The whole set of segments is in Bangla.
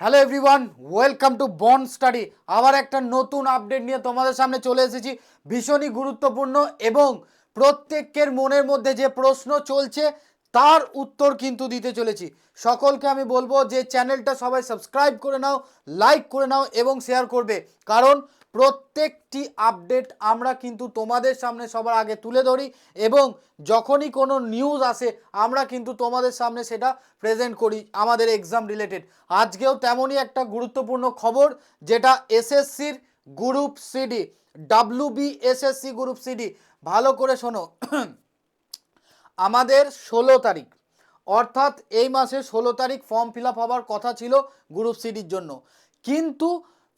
Hello everyone welcome to bon study আবার একটা নতুন আপডেট নিয়ে তোমাদের সামনে চলে এসেছি। ভীষণই গুরুত্বপূর্ণ এবং প্রত্যেকের মনের মধ্যে যে প্রশ্ন চলছে, তার উত্তর কিন্তু দিতে চলেছি। সকলকে আমি বলব যে চ্যানেলটা সবাই সাবস্ক্রাইব করে নাও লাইক করে নাও এবং শেয়ার করবে। কারণ প্রত্যেকটি আপডেট আমরা কিন্তু তোমাদের সামনে সবার আগে তুলে ধরি এবং যখনই কোনো নিউজ আসে, আমরা কিন্তু তোমাদের সামনে সেটা প্রেজেন্ট করি আমাদের এক্সাম রিলেটেড আজকেও তেমনই একটা গুরুত্বপূর্ণ খবর, যেটা এসএসসির group CD W B SSC group CD ভালো করে শোনো, আমাদের ষোলো তারিখ, অর্থাৎ এই মাসের ষোলো তারিখ ফর্ম ফিল হওয়ার কথা ছিল গ্রুপ সিডির জন্য। কিন্তু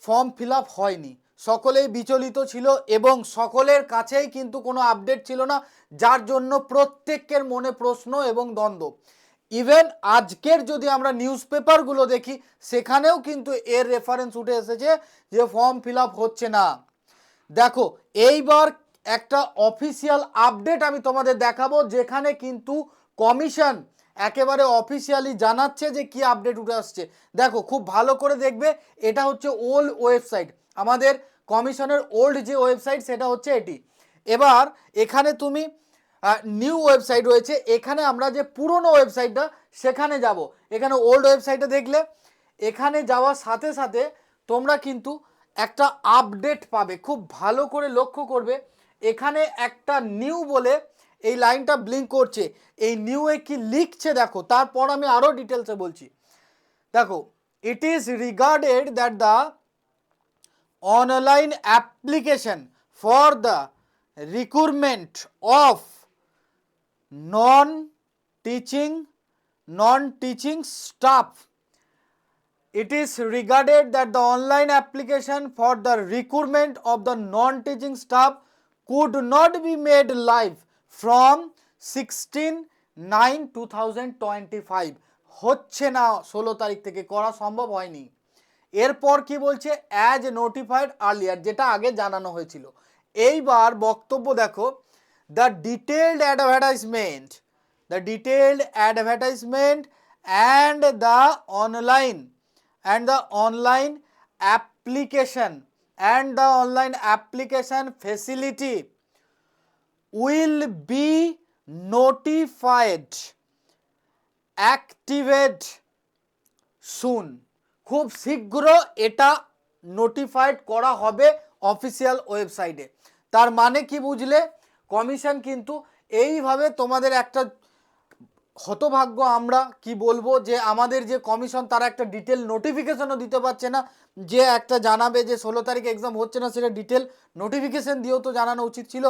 ফর্ম ফিল হয়নি। সকলেই বিচলিত ছিল এবং সকলের কাছেই কিন্তু কোনো আপডেট ছিল না, যার জন্য প্রত্যেকের মনে প্রশ্ন এবং দ্বন্দ্ব। ইভেন আজকের যদি আমরা নিউজ পেপারগুলো দেখি, সেখানেও কিন্তু এর রেফারেন্স উঠে এসেছে যে ফর্ম ফিল হচ্ছে না। দেখো, এইবার একটা অফিসিয়াল আপডেট আমি তোমাদের দেখাবো, যেখানে কিন্তু কমিশন একেবারে অফিসিয়ালি জানাচ্ছে যে কি আপডেট উঠে আসছে। দেখো, খুব ভালো করে দেখবে, এটা হচ্ছে ওল্ড ওয়েবসাইট আমাদের কমিশনের ওল্ড যে ওয়েবসাইট সেটা হচ্ছে এটি। এবার, এখানে তুমি নিউ ওয়েবসাইট রয়েছে। এখানে আমরা যে পুরনো ওয়েবসাইটটা সেখানে যাব। এখানে ওল্ড ওয়েবসাইটে দেখলে, এখানে যাওয়ার সাথে সাথে তোমরা কিন্তু একটা আপডেট পাবে। খুব ভালো করে লক্ষ্য করবে। এখানে একটা নিউ বলে এই লাইনটা ব্লিঙ্ক করছে। এই নিউ এ কি লিখছে দেখো, তারপর আমি আরও ডিটেলসে বলছি। দেখো it is regarded that the online application for the recruitment of non teaching non teaching staff it is regarded that the online application for the recruitment of the non teaching staff could not be made live from 16 9 2025 হচ্ছে না, ষোলো তারিখ থেকে, করা সম্ভব হয়নি। এরপর কি বলছে? অ্যাজ নোটিফাইড আর্লিয়ার যেটা আগে জানানো হয়েছিল। এইবার বক্তব্য দেখো। The detailed advertisement the detailed advertisement and the online and the online application and the online application facility will be notified activate soon খুব শীঘ্র এটা নোটিফাইড করা হবে অফিসিয়াল ওয়েবসাইটে তার মানে কি বুঝলে? কমিশন কিন্তু এইভাবে তোমাদের একটা হতভাগ্য আমরা কি বলব যে আমাদের যে কমিশন তারা একটা ডিটেল নোটিফিকেশনও দিতে পারছে না। যে একটা জানাবে যে ষোলো তারিখ এক্সাম হচ্ছে না সেটা ডিটেল নোটিফিকেশন দিয়েও তো জানানো উচিত ছিল।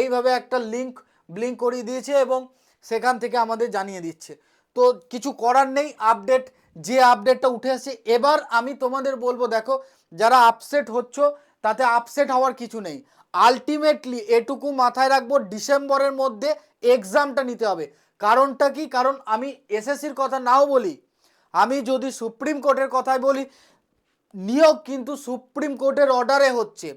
এইভাবে একটা লিঙ্ক ব্লিঙ্ক করিয়ে দিয়েছে এবং সেখান থেকে আমাদের জানিয়ে দিচ্ছে। তো কিছু করার নেই আপডেট যে আপডেটটা উঠে আসছে, এবার আমি তোমাদের বলব দেখো, যারা আপসেট হচ্ছ, তাতে আপসেট হওয়ার কিছু নেই। আলটিমেটলি এটুকু মাথায় রাখব, ডিসেম্বরের মধ্যে এক্সামটা নিতে হবে। কারণটা কি? কারণ আমি এসএসসির কথা নাও বলি, আমি যদি সুপ্রিম কোর্টের কথাই বলি, নিয়োগ কিন্তু সুপ্রিম কোর্টের অর্ডারে হচ্ছে।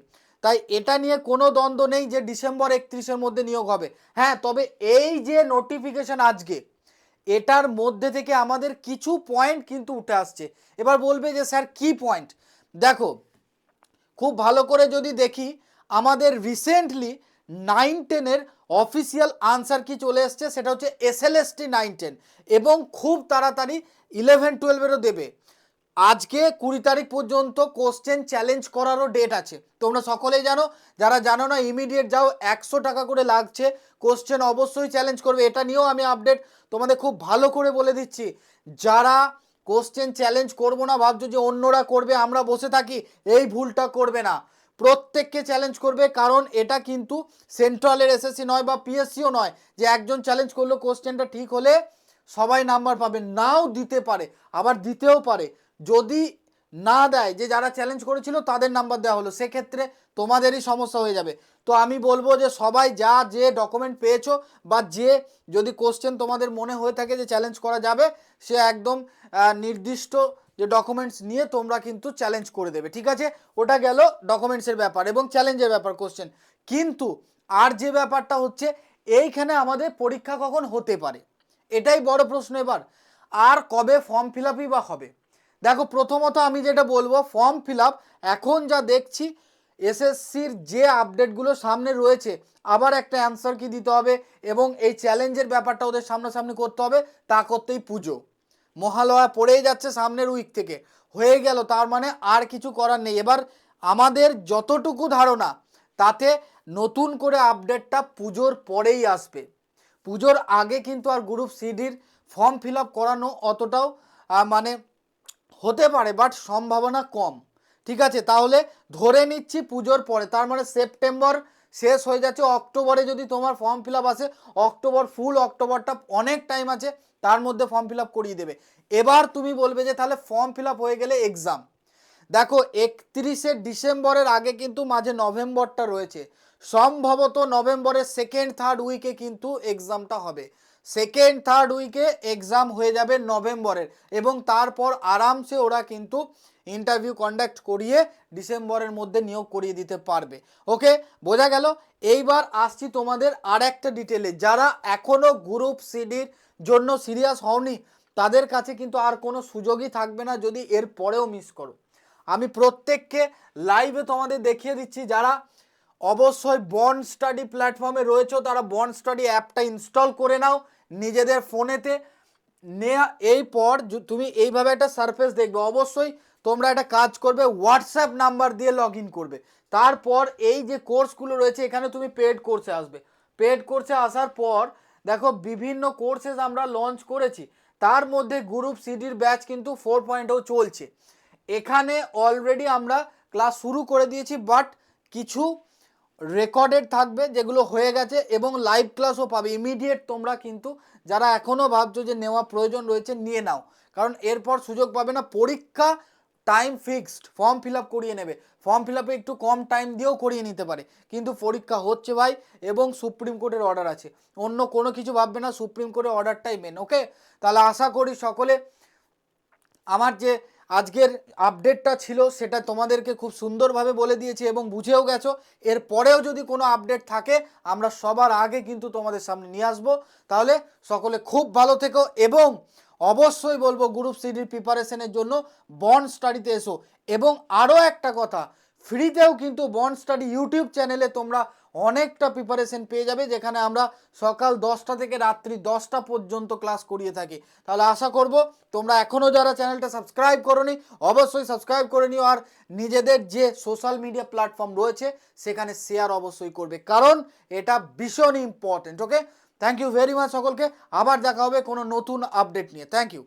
তাই এটা নিয়ে কোনো দ্বন্দ্ব নেই যে ডিসেম্বর একত্রিশের মধ্যে নিয়োগ হবে। হ্যাঁ তবে এই যে নোটিফিকেশন আজকে, এটার মধ্যে থেকে আমাদের কিছু পয়েন্ট কিন্তু উঠে আসছে। এবার বলবে যে, স্যার, কি পয়েন্ট দেখো, খুব ভালো করে যদি দেখি, আমাদের রিসেন্টলি নাইন টেনের অফিসিয়াল আনসার কি চলে এসছে? সেটা হচ্ছে S L S T nine ten এবং খুব তাড়াতাড়ি ইলেভেন টুয়েলভেরও দেবে। আজকে কুড়ি তারিখ পর্যন্ত কোশ্চেন চ্যালেঞ্জ করারও ডেট আছে। তোমরা সকলেই জানো, যারা জানো না ইমিডিয়েট যাও, একশো টাকা করে লাগছে। কোশ্চেন অবশ্যই চ্যালেঞ্জ করবে। এটা নিয়েও আমি আপডেট তোমাদের খুব ভালো করে বলে দিচ্ছি। যারা কোশ্চেন চ্যালেঞ্জ করব না, ভাবছ যে অন্যরা করবে, আমরা বসে থাকি, এই ভুলটা করবে না। প্রত্যেককে চ্যালেঞ্জ করবে, কারণ এটা কিন্তু সেন্ট্রালের এসএসসি নয় বা পিএসসিও নয় যে একজন চ্যালেঞ্জ করল কোশ্চেনটা ঠিক হলে সবাই নাম্বার পাবে। নাও দিতে পারে, আবার দিতেও পারে। যদি না দেয়, যে যারা চ্যালেঞ্জ করেছিল তাদের নাম্বার দেওয়া হলো, সেক্ষেত্রে তোমাদেরই সমস্যা হয়ে যাবে। তো আমি বলব যে সবাই যা যে ডকুমেন্ট পেয়েছ বা যে যদি কোশ্চেন তোমাদের মনে হয়ে থাকে যে চ্যালেঞ্জ করা যাবে, সে একদম নির্দিষ্ট যে ডকুমেন্টস নিয়ে তোমরা কিন্তু চ্যালেঞ্জ করে দেবে, ঠিক আছে? ওটা গেল ডকুমেন্টসের ব্যাপার এবং চ্যালেঞ্জের ব্যাপার কোশ্চেন কিন্তু আর যে ব্যাপারটা হচ্ছে, এইখানে আমাদের পরীক্ষা কখন হতে পারে? এটাই বড় প্রশ্ন এবার। আর কবে ফর্ম ফিল বা হবে? দেখো, প্রথমত আমি যেটা বলব ফর্ম ফিল এখন যা দেখছি, এসএসসির যে আপডেটগুলো সামনে রয়েছে, আবার একটা অ্যান্সার কি দিতে হবে এবং এই চ্যালেঞ্জের ব্যাপারটা ওদের সামনাসামনি করতে হবে, তা করতেই পুজো। মহালয়া পড়েই যাচ্ছে সামনের উইক থেকে। হয়ে গেল, তার মানে আর কিছু করার নেই। এবার আমাদের যতটুকু ধারণা, তাতে নতুন করে আপডেটটা পুজোর পরেই আসবে। পুজোর আগে কিন্তু আর গ্রুপ সিডির ফর্ম ফিল করানো অতটাও মানে হতে পারে বাট সম্ভাবনা কম। ঠিক আছে, তাহলে ধরে নিচ্ছি পুজোর পরে, তার মানে সেপ্টেম্বর শেষ হয়ে যাচ্ছে। অক্টোবরে যদি তোমার ফর্ম ফিল আপ আসে, অক্টোবর ফুল অক্টোবরটা অনেক টাইম আছে, তার মধ্যে ফর্ম ফিল আপ করিয়ে দেবে। এবার তুমি বলবে যে তাহলে ফর্ম ফিল আপ হয়ে গেলে এক্সাম দেখো, একত্রিশে ডিসেম্বরের আগে কিন্তু মাঝে নভেম্বরটা রয়েছে। সম্ভবত নভেম্বরের সেকেন্ড থার্ড উইকে কিন্তু এক্সামটা হবে। সেকেন্ড, থার্ড উইকে এক্সাম হয়ে যাবে নভেম্বরের এবং তারপর আরামসে ওরা কিন্তু ইন্টারভিউ কন্ডাক্ট করিয়ে ডিসেম্বরের মধ্যে নিয়োগ করিয়ে দিতে পারবে। ওকে? বোঝা গেল? এইবার আসছি তোমাদের আর একটা ডিটেলে। যারা এখনও গ্রুপ সিডির জন্য সিরিয়াস হওনি, তাদের কাছে কিন্তু আর কোনো সুযোগই থাকবে না যদি এর পরেও মিস করো। আমি প্রত্যেককে লাইভে তোমাদের দেখিয়ে দিচ্ছি, যারা অবশ্যই বন্ড স্টাডি প্ল্যাটফর্মে রয়েছে, তারা বন্ড স্টাডি অ্যাপটা ইনস্টল করে নাও। নিজেদের ফোনেতে নেয়া এই পর তুমি এইভাবে একটা সারফেস দেখবে। অবশ্যই তোমরা একটা কাজ করবে হোয়াটসঅ্যাপ নাম্বার দিয়ে লগ করবে। তারপর এই যে কোর্সগুলো রয়েছে, এখানে তুমি পেড কোর্সে আসবে। পেড কোর্সে আসার পর দেখো, বিভিন্ন কোর্সেস আমরা লঞ্চ করেছি। তার মধ্যে গ্রুপ সিডির ব্যাচ কিন্তু ফোর পয়েন্টও চলছে। এখানে অলরেডি আমরা ক্লাস শুরু করে দিয়েছি বাট কিছু রেকর্ডেড থাকবে, যেগুলো হয়ে গেছে এবং লাইভ ক্লাসও পাবে। ইমিডিয়েট তোমরা কিন্তু যারা এখনও ভাবছ যে নেওয়া প্রয়োজন রয়েছে, নিয়ে নাও। কারণ এরপর সুযোগ পাবে না, পরীক্ষা time fixed form fill up করিয়ে নেবে। ফর্ম ফিল আপে একটু কম টাইম দিয়েও করিয়ে নিতে পারে। কিন্তু পরীক্ষা হচ্ছে ভাই, এবং সুপ্রিম কোর্টের অর্ডার আছে। অন্য কোনো কিছু ভাববে না, সুপ্রিম কোর্টের অর্ডারটাই মেন ওকে তাহলে আশা করি সকলে, আমার যে আজকের আপডেটটা ছিল, সেটা তোমাদেরকে খুব সুন্দরভাবে বলে দিয়েছি এবং বুঝেও গেছো। এর পরেও যদি কোনো আপডেট থাকে, আমরা সবার আগে কিন্তু তোমাদের সামনে নিয়ে আসব। তাহলে সকলে খুব ভালো থেকো এবং অবশ্যই বলব গ্রুপ সিডির প্রিপারেশনের জন্য বন্ড স্টাডিতে এসো। এবং আরও একটা কথা ফ্রিতেও কিন্তু বন্ড স্টাডি ইউটিউব চ্যানেলে তোমরা অনেকটা প্রিপারেশন পেয়ে যাবে, যেখানে আমরা সকাল দশটা থেকে রাত্রি দশটা পর্যন্ত ক্লাস করিয়ে থাকি। তাহলে আশা করব তোমরা এখনও যারা চ্যানেলটা সাবস্ক্রাইব করোনি, অবশ্যই সাবস্ক্রাইব করে নিও। আর নিজেদের যে সোশ্যাল মিডিয়া প্ল্যাটফর্ম রয়েছে, সেখানে শেয়ার অবশ্যই করবে। কারণ এটা ভীষণ important okay thank you very much সকলকে। আবার দেখা হবে কোনো নতুন আপডেট নিয়ে। Thank you